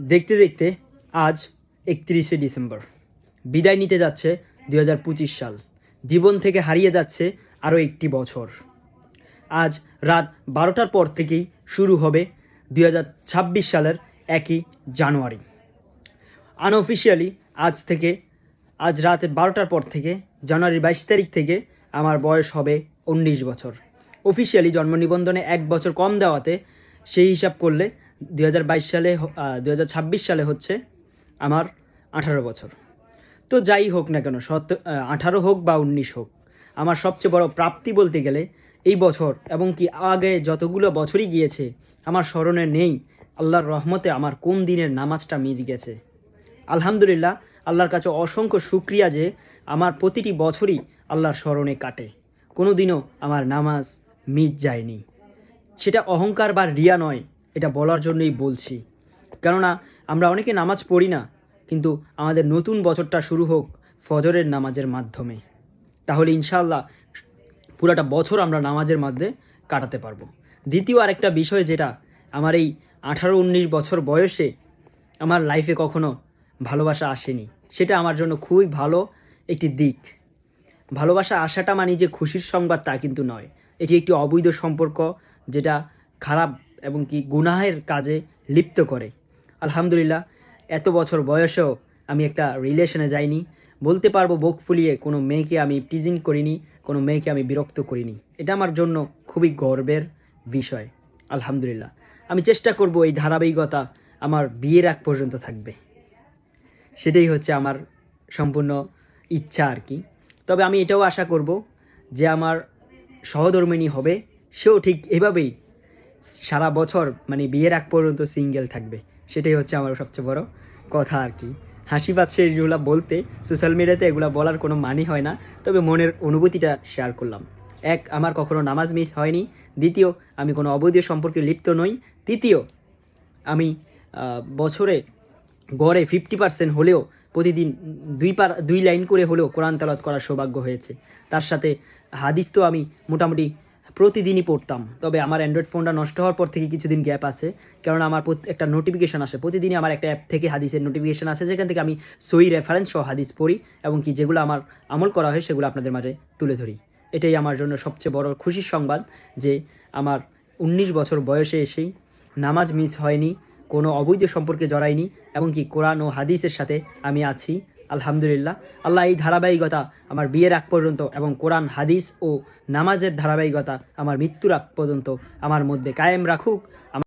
দেখতে দেখতে আজ একত্রিশে ডিসেম্বর। বিদায় নিতে যাচ্ছে দুই হাজার পঁচিশ সাল। জীবন থেকে হারিয়ে যাচ্ছে আরও একটি বছর। আজ রাত বারোটার পর থেকেই শুরু হবে দুই হাজার ছাব্বিশ সালের একই জানুয়ারি। আনঅফিসিয়ালি আজ থেকে, আজ রাতের বারোটার পর থেকে, জানুয়ারির বাইশ তারিখ থেকে আমার বয়স হবে উনিশ বছর। অফিসিয়ালি জন্ম নিবন্ধনে এক বছর কম দেওয়াতে সেই হিসাব করলে দু হাজার বাইশ সালে দু হাজার ছাব্বিশ সালে হচ্ছে আমার আঠারো বছর। তো যাই হোক না কেন সত আঠারো হোক বা উনিশ হোক, আমার সবচেয়ে বড় প্রাপ্তি বলতে গেলে এই বছর এবং কি আগে যতগুলো বছরই গিয়েছে, আমার স্মরণে নেই। আল্লাহর রহমতে আমার কোন দিনের নামাজটা মিজ গেছে। আলহামদুলিল্লাহ, আল্লাহর কাছে অসংখ্য শুক্রিয়া যে আমার প্রতিটি বছরই আল্লাহর স্মরণে কাটে। কোনো দিনও আমার নামাজ মিজ যায়নি। সেটা অহংকার বা রিয়া নয় এটা বলার জন্যই বলছি। কেননা, আমরা অনেকে নামাজ পড়ি না, কিন্তু আমাদের নতুন বছরটা শুরু হোক ফজরের নামাজের মাধ্যমে। তাহলে ইনশাল্লাহ পুরাটা বছর আমরা নামাজের মধ্যে কাটাতে পারব। দ্বিতীয় আরেকটা বিষয় যেটা, আমার এই আঠারো উনিশ বছর বয়সে আমার লাইফে কখনো ভালোবাসা আসেনি। সেটা আমার জন্য খুবই ভালো একটি দিক। ভালোবাসা আসাটা মানে যে খুশির সংবাদ তা কিন্তু নয়। এটি একটি অবৈধ সম্পর্ক, যেটা খারাপ এবং কি গুনাহের কাজে লিপ্ত করে। আলহামদুলিল্লাহ, এত বছর বয়সেও আমি একটা রিলেশনে যাইনি। বলতে পারব বুক ফুলিয়ে কোনো মেয়েকে আমি টিজিং করিনি, কোনো মেয়েকে আমি বিরক্ত করিনি। এটা আমার জন্য খুবই গর্বের বিষয়। আলহামদুলিল্লাহ, আমি চেষ্টা করব এই ধারাবাহিকতা আমার বিয়ের আগ পর্যন্ত থাকবে। সেটাই হচ্ছে আমার সম্পূর্ণ ইচ্ছা আর কি। তবে আমি এটাও আশা করব যে আমার সহধর্মিনী হবে, সেও ঠিক এভাবেই সারা বছর মানে বিয়ের আগ পর্যন্ত সিঙ্গেল থাকবে। সেটাই হচ্ছে আমার সবচেয়ে বড় কথা আর কি। হাসি পাচ্ছে এগুলো বলতে সোশ্যাল মিডিয়াতে এগুলো বলার কোনো মানে হয় না, তবে মনের অনুভূতিটা শেয়ার করলাম। এক, আমার কখনো নামাজ মিস হয়নি। দ্বিতীয়, আমি কোনো অবৈধ সম্পর্কে লিপ্ত নই। তৃতীয়, আমি বছরে গড়ে ফিফটি পার্সেন্ট হলেও প্রতিদিন দুই পার, দুই লাইন করে হলেও কোরআন তালাত করার সৌভাগ্য হয়েছে। তার সাথে হাদিস তো আমি মোটামুটি প্রতিদিনই পড়তাম। তবে আমার অ্যান্ড্রয়েড ফোনটা নষ্ট হওয়ার পর থেকে কিছুদিন গ্যাপ আছে। কারণ আমার একটা নোটিফিকেশান আসে। প্রতিদিনই আমার একটা অ্যাপ থেকে হাদিসের নোটিফিকেশন আসে, যেখান থেকে আমি সই রেফারেন্স সহ হাদিস পড়ি এবং কি যেগুলো আমার আমল করা হয় সেগুলো আপনাদের মাঝে তুলে ধরি। এটাই আমার জন্য সবচেয়ে বড় খুশির সংবাদ যে আমার উনিশ বছর বয়সে এসেই নামাজ মিস হয়নি, কোনো অবৈধ সম্পর্কে জড়াইনি এবং কি কোরআন ও হাদিসের সাথে আমি আছি। আলহামদুলিল্লাহ, আল্লাহ এই ধারাবাহিকতা আমার বিয়ের আগ পর্যন্ত এবং কোরআন, হাদিস ও নামাজের ধারাবাহিকতা আমার মৃত্যুর আগ পর্যন্ত আমার মধ্যে কায়েম রাখুক।